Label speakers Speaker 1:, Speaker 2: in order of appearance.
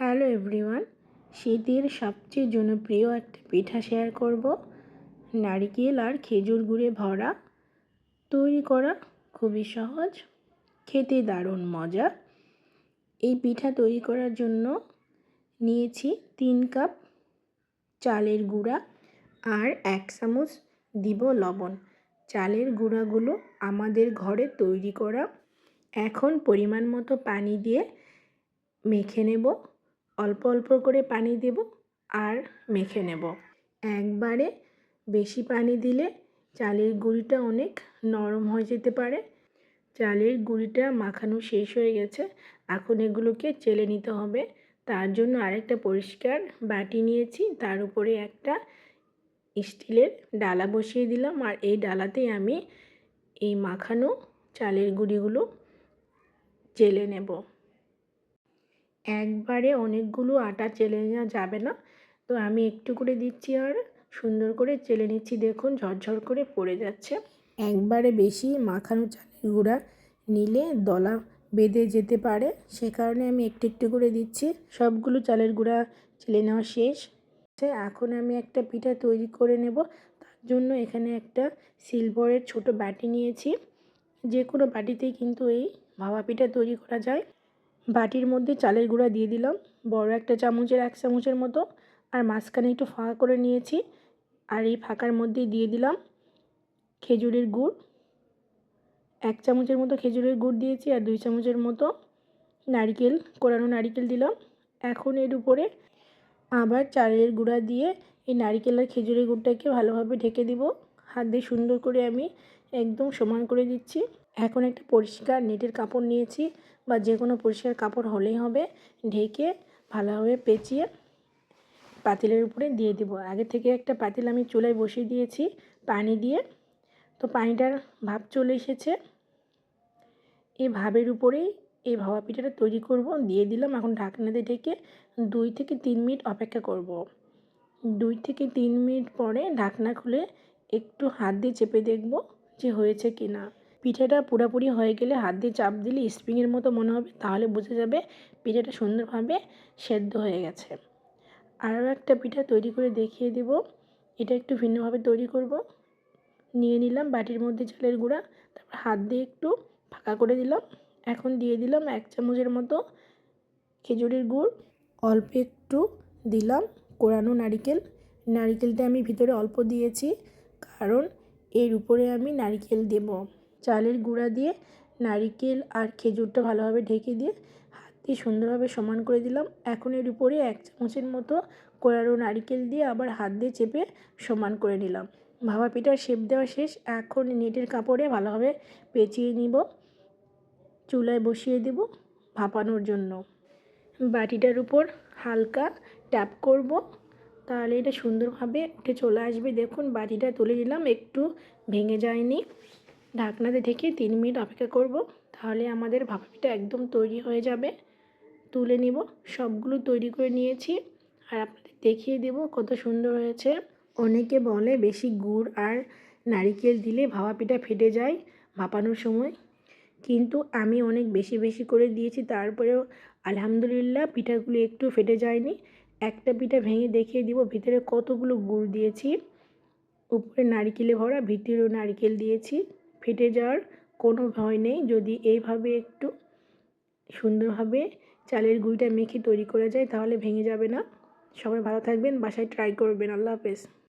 Speaker 1: Hello everyone শীতের সবচেয়ে জনপ্রিয় একটা পিঠা শেয়ার করব। নারিকেল আর খেজুর গুড়ে ভরা, তৈরি করা খুবই সহজ, খেতে দারুণ মজা। এই পিঠা তৈরি করার জন্য নিয়েছি তিন কাপ চালের গুঁড়া আর এক চামচ দিব লবণ। চালের গুঁড়াগুলো আমাদের ঘরে তৈরি করা। এখন পরিমাণ মতো পানি দিয়ে মেখে নেব। অল্প অল্প করে পানি দেব আর মেখে নেব। একবারে বেশি পানি দিলে চালের গুঁড়িটা অনেক নরম হয়ে যেতে পারে। চালের গুঁড়িটা মাখানো শেষ হয়ে গেছে। এখন এগুলোকে চেলে নিতে হবে। তার জন্য আরেকটা পরিষ্কার বাটি নিয়েছি। তার উপরে একটা স্টিলের ডালা বসিয়ে দিলাম। আর এই ডালাতেই আমি এই মাখানো চালের গুঁড়িগুলো চেলে নেব। একবারে অনেকগুলো আটা চেলে নেওয়া যাবে না। তো আমি একটু করে দিচ্ছি আর সুন্দর করে চেলে নিচ্ছি। দেখুন ঝরঝর করে পড়ে যাচ্ছে। একবারে বেশি মাখানো চালের গুঁড়া নিলে দলা বেঁধে যেতে পারে। সে কারণে আমি একটু একটু করে দিচ্ছি। সবগুলো চালের গুঁড়া চেলে নেওয়া শেষ। এখন আমি একটা পিঠা তৈরি করে নেব। তার জন্য এখানে একটা সিলভারের ছোট বাটি নিয়েছি। যে কোনো বাটিতেই কিন্তু এই ভাবা পিঠা তৈরি করা যায়। বাটির মধ্যে চালের গুঁড়া দিয়ে দিলাম। বড় একটা চামচের, এক চামচের মতো। আর মাঝখানে একটু ফাঁকা করে নিয়েছি। আর এই ফাঁকার মধ্যে দিয়ে দিলাম খেজুরের গুড়। এক চামচের মতো খেজুরের গুড় দিয়েছি আর দুই চামচের মতো নারিকেল, কোরানো নারিকেল দিলাম। এখন এর উপরে আবার চালের গুঁড়া দিয়ে এই নারিকেল আর খেজুরের গুড়টাকে ভালোভাবে ঢেকে দিব। হাত দিয়ে সুন্দর করে আমি একদম সমান করে দিচ্ছি। এখন একটা পরিষ্কার নেটের কাপড় নিয়েছি বা যে কোনো পরিষ্কার কাপড় হলেই হবে। ঢেকে ভালোভাবে পেঁচিয়ে পাতিলের উপরে দিয়ে দিব। আগে থেকে একটা পাতিল আমি চুলায় বসিয়ে দিয়েছি পানি দিয়ে। তো পানিটার ভাব চলে এসেছে। এই ভাবের উপরেই এই ভাবা পিঠাটা তৈরি করব। দিয়ে দিলাম এখন ঢাকনাতে ঢেকে দুই থেকে তিন মিনিট অপেক্ষা করব। দুই থেকে তিন মিনিট পরে ঢাকনা খুলে একটু হাত দিয়ে চেপে দেখব। যে হয়েছে কি না। পিঠাটা পুরোপুরি হয়ে গেলে হাত দিয়ে চাপ দিলে স্প্রিংয়ের মতো মনে হবে, তাহলে বোঝা যাবে পিঠেটা সুন্দরভাবে সেদ্ধ হয়ে গেছে। আরও একটা পিঠা তৈরি করে দেখিয়ে দেব। এটা একটু ভিন্নভাবে তৈরি করব। নিয়ে নিলাম বাটির মধ্যে চালের গুঁড়া, তারপর হাত দিয়ে একটু ফাঁকা করে দিলাম। এখন দিয়ে দিলাম এক চামচের মতো খেজুরের গুড়। অল্প একটু দিলাম কোরানো নারিকেল। নারিকেলটা আমি ভিতরে অল্প দিয়েছি, কারণ এর উপরে আমি নারিকেল দেব। চালের গুঁড়া দিয়ে নারিকেল আর খেজুরটা ভালোভাবে ঢেকে দিয়ে হাত দিয়ে সুন্দরভাবে সমান করে দিলাম। এখন এর উপরে এক চামচের মতো কোরানো নারিকেল দিয়ে আবার হাত দিয়ে চেপে সমান করে নিলাম। ভাবা পিঠার শেপ দেওয়া শেষ। এখন নেটের কাপড়ে ভালোভাবে পেঁচিয়ে নিব। চুলায় বসিয়ে দেব ভাপানোর জন্য। বাটিটার উপর হালকা ট্যাপ করব। তাহলে এটা সুন্দরভাবে উঠে চলে আসবে। দেখুন, বাটিটা তুলে নিলাম একটু ভেঙে যায়নি। ঢাকনাতে থেকে তিন মিনিট অপেক্ষা করব, তাহলে আমাদের ভাপা পিঠা একদম তৈরি হয়ে যাবে। তুলে নিব, সবগুলো তৈরি করে নিয়েছি। আর আপনাদের দেখিয়ে দেব কত সুন্দর হয়েছে। অনেকে বলে বেশি গুড় আর নারিকেল দিলে ভাপা পিঠা ফেটে যায় ভাপানোর সময়। কিন্তু আমি অনেক বেশি বেশি করে দিয়েছি, তারপরেও আলহামদুলিল্লাহ পিঠাগুলো একটু ফেটে যায়নি। একটা পিঠা ভেঙে দেখিয়ে দিব, ভিতরে কতগুলো গুড় দিয়েছি। উপরে নারকেলে ভরা, ভিতরেও নারকেল দিয়েছি। ফেটে যাওয়ার কোনো ভয় নেই, যদি এইভাবে একটু সুন্দরভাবে চালের গুঁড়িটা মেখে তৈরি করা যায়, তাহলে ভেঙে যাবে না। সবাই ভালো থাকবেন, বাসায় ট্রাই করবেন। আল্লাহ হাফেজ।